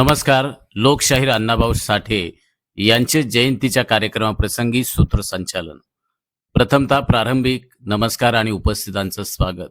नमस्कार लोकशाहीर अण्णाभाऊ साठे यांचे जयंतीच्या कार्यक्रमाप्रसंगी सूत्रसंचालन प्रथमतः प्रारंभिक नमस्कार आणि उपस्थितांचं स्वागत.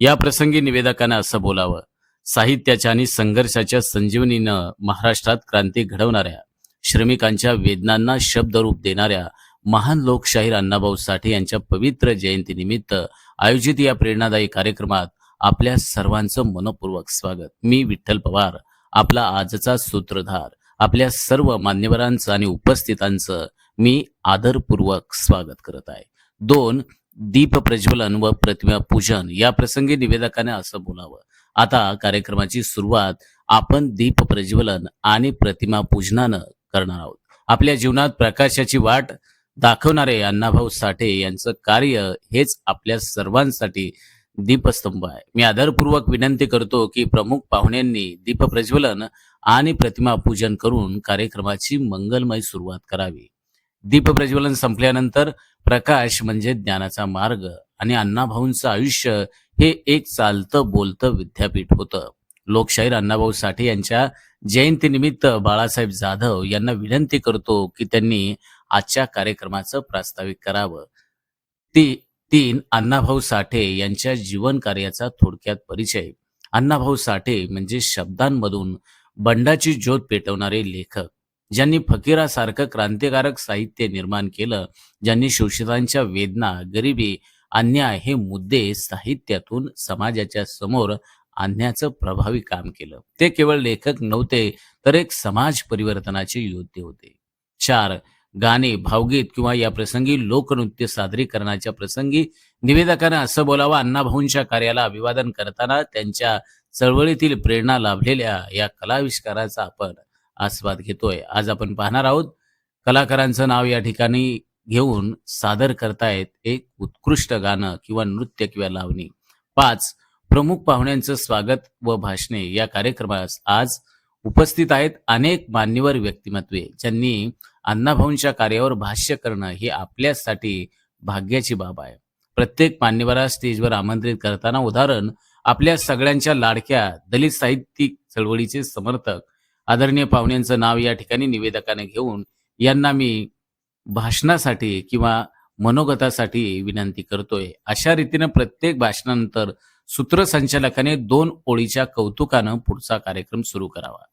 या प्रसंगी निवेदकांना असं बोलावं साहित्याच्या आणि संघर्षाच्या संजीवनीनं महाराष्ट्रात क्रांती घडवणाऱ्या श्रमिकांच्या वेदनांना शब्दरूप देणाऱ्या महान लोकशाहीर अण्णाभाऊ साठे यांच्या पवित्र जयंतीनिमित्त आयोजित या प्रेरणादायी कार्यक्रमात आपल्या सर्वांचं मनपूर्वक स्वागत. मी विठ्ठल पवार आपला आजचा सूत्रधार आपल्या सर्व मान्यवरांचं आणि उपस्थितांचं मी आदरपूर्वक स्वागत करत आहे. दोन दीप प्रज्वलन व प्रतिमा पूजन या प्रसंगी निवेदकाने असं बोलावं. आता कार्यक्रमाची सुरुवात आपण दीप प्रज्वलन आणि प्रतिमा पूजनानं करणार आहोत. आपल्या जीवनात प्रकाशाची वाट दाखवणारे अण्णाभाऊ साठे यांचं कार्य हेच आपल्या सर्वांसाठी दीपस्तंभ आहे. मी आदरपूर्वक विनंती करतो की प्रमुख पाहुण्यांनी दीप प्रज्वलन आणि प्रतिमा पूजन करून कार्यक्रमाची मंगलमय सुरुवात करावी. दीप प्रज्वलन संपल्यानंतर प्रकाश म्हणजे ज्ञानाचा मार्ग आणि अण्णाभाऊंचं आयुष्य हे एक चालतं बोलतं विद्यापीठ होतं. लोकशाहीर अण्णाभाऊ साठे यांच्या जयंतीनिमित्त बाळासाहेब जाधव यांना विनंती करतो की त्यांनी आजच्या कार्यक्रमाचं प्रास्ताविक करावं. ती तीन अण्णाभाऊ साठे यांच्या जीवन कार्याचा थोडक्यात परिचय. अण्णाभाऊ साठे म्हणजे शब्दांमधून बंडाची ज्योत पेटवणारे लेखक. ज्यांनी फकीरासारखं क्रांतिकारक साहित्य निर्माण केलं ज्यांनी शोषितांच्या वेदना गरिबी अन्याय हे मुद्दे साहित्यातून समाजाच्या समोर आणण्याचं प्रभावी काम केलं. ते केवळ लेखक नव्हते तर एक समाज परिवर्तनाचे योद्धे होते. चार गाणे भावगीत किंवा या प्रसंगी लोकनृत्य सादरीकरणाच्या प्रसंगी निवेदकानं असं बोलावं. अण्णाभाऊंच्या कार्याला अभिवादन करताना त्यांच्या चळवळीतील प्रेरणा लाभलेल्या या कलाविष्काराचा आपण आस्वाद घेतोय. आज आपण पाहणार आहोत कलाकारांचं नाव या ठिकाणी घेऊन सादर करतायत एक उत्कृष्ट गाणं किंवा नृत्य किंवा लावणी. पाच प्रमुख पाहुण्यांचं स्वागत व भाषणे या कार्यक्रमास आज उपस्थित आहेत अनेक मान्यवर व्यक्तिमत्वे ज्यांनी अण्णाभाऊंच्या कार्यावर भाष्य करणं ही आपल्यासाठी भाग्याची बाब आहे. प्रत्येक मान्यवरा स्टेजवर आमंत्रित करताना उदाहरण आपल्या सगळ्यांच्या लाडक्या दलित साहित्यिक चळवळीचे समर्थक आदरणीय पाहुण्यांचं नाव या ठिकाणी निवेदकाने घेऊन यांना मी भाषणासाठी किंवा मनोगतासाठी विनंती करतोय. अशा रीतीनं प्रत्येक भाषणानंतर सूत्रसंचालकाने दोन ओळीच्या कौतुकानं पुढचा कार्यक्रम सुरू करावा.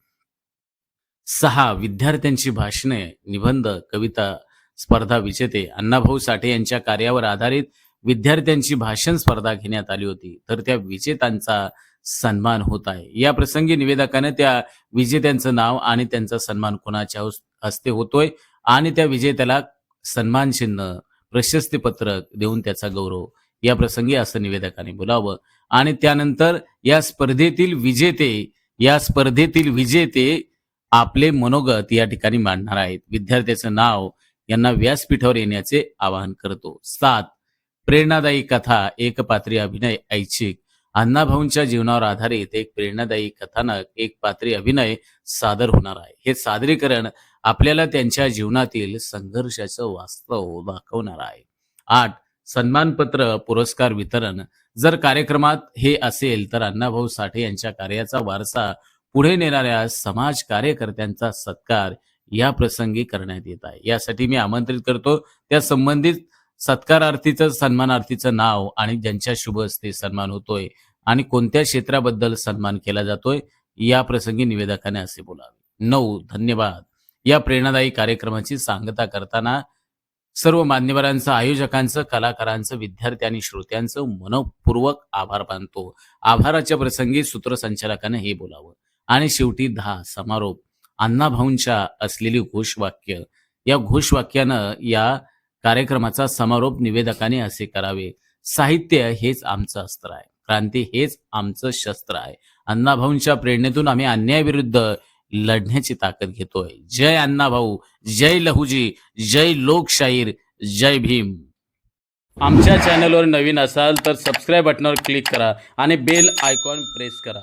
सहा विद्यार्थ्यांची भाषणे निबंध कविता स्पर्धा विजेते अण्णाभाऊ साठे यांच्या कार्यावर आधारित विद्यार्थ्यांची भाषण स्पर्धा घेण्यात आली होती. तर त्या विजेत्यांचा सन्मान होत आहे. या प्रसंगी निवेदकाने त्या विजेत्यांचं नाव आणि त्यांचा सन्मान कोणाच्या हस्ते होतोय आणि त्या विजेत्याला सन्मान चिन्ह प्रशस्ती पत्रक देऊन त्याचा गौरव या प्रसंगी असं निवेदकाने बोलावं. आणि त्यानंतर या स्पर्धेतील विजेते या स्पर्धेतील विजेते आपले मनोगत या ठिकाणी मांडणार आहेत. विद्यार्थ्याचं नाव यांना व्यासपीठावर येण्याचे आवाहन करतो. सात प्रेरणादायी कथा एकपात्री अभिनय ऐच्छिक. अण्णाभाऊंच्या जीवनावर आधारित एक प्रेरणादायी कथानक एक पात्री अभिनय सादर होणार आहे. हे सादरीकरण आपल्याला त्यांच्या जीवनातील संघर्षाचं वास्तव दाखवणार आहे. आठ सन्मानपत्र पुरस्कार वितरण जर कार्यक्रमात हे असेल तर अण्णाभाऊ साठे यांच्या कार्याचा वारसा पुढे नेणाऱ्या समाज कार्यकर्त्यांचा सत्कार या प्रसंगी करण्यात येत आहे. यासाठी मी आमंत्रित करतो. त्या संबंधित सत्कारार्थीचं सन्मानार्थीचं नाव आणि ज्यांच्या शुभ हस्ते सन्मान होतोय आणि कोणत्या क्षेत्राबद्दल सन्मान केला जातोय या प्रसंगी निवेदकाने असे बोलावे. नऊ धन्यवाद. या प्रेरणादायी कार्यक्रमाची सांगता करताना सर्व मान्यवरांचं आयोजकांचं कलाकारांचं विद्यार्थी आणि श्रोत्यांचं मनपूर्वक आभार मानतो. आभाराच्या प्रसंगी सूत्रसंचालकाने हे बोलावं. आणि शेवटी दहा समारोप. अण्णाभाऊंच्या असलेली घोषवाक्य. या घोषवाक्यानं या कार्यक्रमाचा समारोप निवेदकाने असे करावे. साहित्य हेच आमचं अस्त्र आहे. क्रांती हेच आमचं शस्त्र आहे. अण्णाभाऊंच्या प्रेरणेतून आम्ही अन्यायाविरुद्ध लढण्याची ताकद घेतोय. जय अण्णाभाऊ जय लहुजी जय लोकशाहीर जय भीम. आमच्या चॅनलवर नवीन असाल तर सबस्क्राईब बटनावर क्लिक करा आणि बेल आयकॉन प्रेस करा.